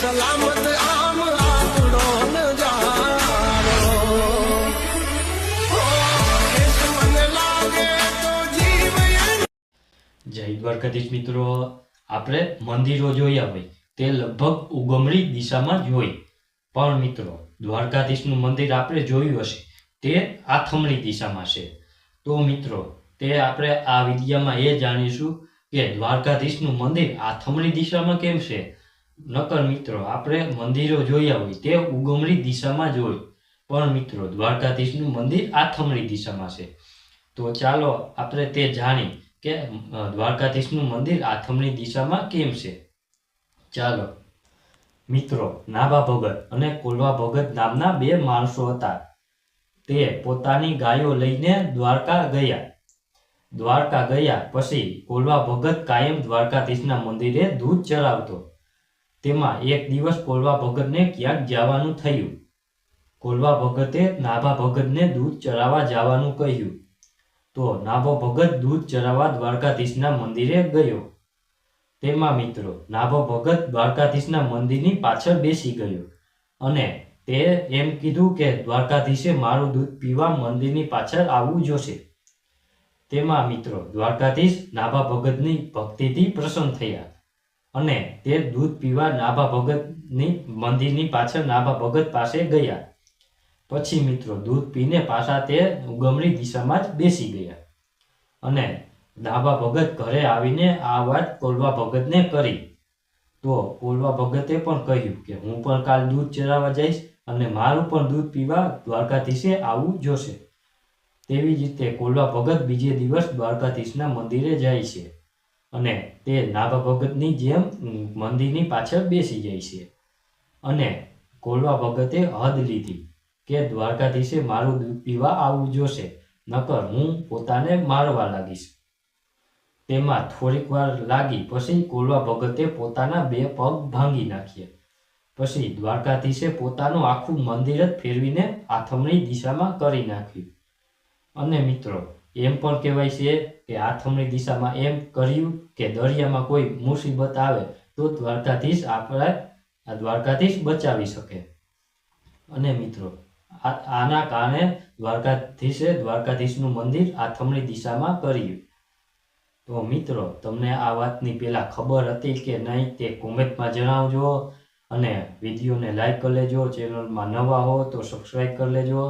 સલામત આમ આપણો જય દ્વારકાધીશ મિત્રો. આપણે મંદિરો જોયા હોય, તે લગભગ ઉગમણી દિશામાં જોઈ પણ મિત્રો, દ્વારકાધીશનું મંદિર આપણે જોયું હશે, તે આથમણી દિશામાં છે. તો મિત્રો, તે આપણે આ વિદ્યામાં એ જાણીશું કે દ્વારકાધીશનું મંદિર આથમણી દિશામાં કેમ છે? નકર મિત્રો, આપણે મંદિરો જોયા હોય તે ઉગમણી દિશામાં જ હોય. પણ મિત્રો, દ્વારકાધીશનું મંદિર આથમણી દિશામાં છે. તો ચાલો આપણે તે જાણી કે દ્વારકાધીશનું મંદિર આથમણી દિશામાં કેમ છે. ચાલો. મિત્રો, નાભા ભગત અને કોલવા ભગત નામના બે માણસો હતા. તે પોતાની ગાયો લઈને દ્વારકા ગયા. દ્વારકા ગયા પછી કોલવા ભગત કાયમ દ્વારકાધીશના મંદિરે દૂધ ચડાવતો. તેમાં એક દિવસ કોલવા ભગતને ક્યાંક જવાનું થયું. કોલવા ભગતે નાભા ભગતને દૂધ ચડાવવા જવાનું કહ્યું. તો નાભો ભગત દૂધ ચરાવવા દ્વારકાધીશના મંદિરે ગયો. તેમાં મિત્રો, નાભો ભગત દ્વારકાધીશના મંદિરની પાછળ બેસી ગયો અને તે એમ કીધું કે, દ્વારકાધીશે મારું દૂધ પીવા મંદિરની પાછળ આવવું જોશે. તેમાં મિત્રો, દ્વારકાધીશ નાભા ભગતની ભક્તિથી પ્રસન્ન થયા. અને તે દૂધ પીવા નાભા ભગતની મંદિરની પાછળ નાભા ભગત પાસે ગયા. પછી મિત્રો, દૂધ પીને પાછા તે ઉગમણી દિશામાં જ બેસી ગયા. અને નાભા ભગત ઘરે આવીને આ વાત કોલવા ભગતને કરી. તો કોલવા ભગતે પણ કહ્યું કે, હું પણ કાલ દૂધ ચરાવવા જઈશ અને મારું પણ દૂધ પીવા દ્વારકાધીશે આવવું જોશે. તેવી જ રીતે કોલવા ભગત બીજે દિવસ દ્વારકાધીશના મંદિરે જાય છે. અને તે નાભા ભગતની જેમ મંદિરની પાછળ બેસી જાય છે. અને કોલવા ભગતે હદ લીધી કે દ્વારકાધીશે મારું દૂધ પીવા આવવું જોશે, નકર હું પોતાને મારવા લાગીશ. તેમાં થોડીક વાર લાગી પછી કોલવા ભગતે પોતાના બે પગ ભાંગી નાખ્યા પછી દ્વારકાધીશે પોતાનું આખું મંદિર જ ફેરવીને આથમણી દિશામાં કરી નાખ્યું. અને મિત્રો એમ પણ કહેવાય છે કે આથમણી દિશામાં એમ કર્યું કે દરિયામાં કોઈ મુસીબત આવે તો દ્વારકાધીશ આપણે, આ દ્વારકાધીશ બચાવી શકે. અને મિત્રો આના કારણે દ્વારકાધીશે દ્વારકાધીશનું મંદિર આથમણી દિશામાં કર્યું. તો મિત્રો, તમને આ વાતની પહેલાં ખબર હતી કે નહીં તે કોમેન્ટમાં જણાવજો અને વિડીયોને લાઈક કરી લેજો, ચેનલમાં નવા હો તો સબસ્ક્રાઈબ કરી લેજો.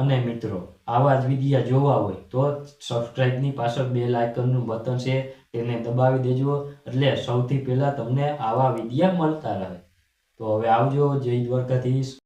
અને મિત્રો, આવા જ વિડીયા જોવા હોય તો સબસ્ક્રાઈબની પાછળ બે લાઇકનનું બટન છે, તેને દબાવી દેજો. એટલે સૌથી પહેલાં તમને આવા વિડીયા મળતા રહે. તો હવે આવજો. જય દ્વારકાધીશ.